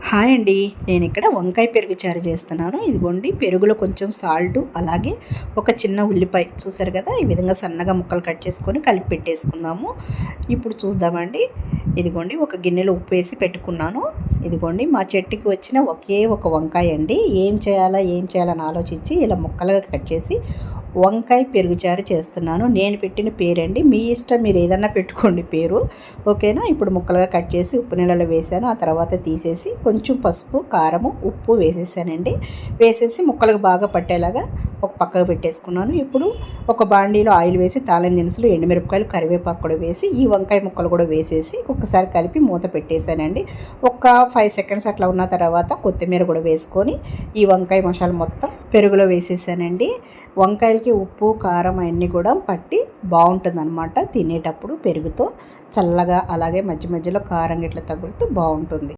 Hi అండి. నేను ఇక్కడ వంకాయ పెరుగు చారు చేస్తున్నాను. ఇదిగోండి పెరుగులో కొంచెం సాల్ట్ అలాగే ఒక చిన్న ఉల్లిపాయ. చూసారు కదా ఈ విధంగా సన్నగా ముక్కలు కట్ చేసుకొని కలిపి పెట్టేసుకుందాము. ఇప్పుడు చూద్దామండి. ఇదిగోండి ఒక గిన్నెలో ఉప్పు వేసి పెట్టుకున్నాను. ఇదిగోండి మా చెట్టుకి వచ్చిన ఒకే ఒక వంకాయ అండి. ఏం చేయాలా ఏం చేయాలని ఆలోచించి ఇలా ముక్కలుగా కట్ చేసి వంకాయ పెరుగుచారు చేస్తున్నాను. నేను పెట్టిన పేరండి. మీ ఇష్టం మీరు ఏదన్నా పెట్టుకోండి పేరు. ఓకేనా? ఇప్పుడు ముక్కలుగా కట్ చేసి ఉప్పు నీళ్ళలో వేసాను. ఆ తర్వాత తీసేసి కొంచెం పసుపు కారము ఉప్పు వేసేసానండి. వేసేసి ముక్కలకు బాగా పట్టేలాగా ఒక పక్కకు పెట్టేసుకున్నాను. ఇప్పుడు ఒక బాండీలో ఆయిల్ వేసి తాళం దినుసులు ఎండుమిరపకాయలు కరివేపాకు కూడా వేసి ఈ వంకాయ ముక్కలు కూడా వేసేసి ఒక్కసారి కలిపి మూత పెట్టేశానండి. ఒక ఫైవ్ సెకండ్స్ అట్లా ఉన్న తర్వాత కొత్తిమీర కూడా వేసుకొని ఈ వంకాయ మసాలా మొత్తం పెరుగులో వేసేసానండి. వంకాయలకి ఉప్పు కారం అవన్నీ కూడా పట్టి బాగుంటుందన్నమాట తినేటప్పుడు పెరుగుతో. చల్లగా అలాగే మధ్య మధ్యలో కారం గిట్ల తగులుతూ బాగుంటుంది.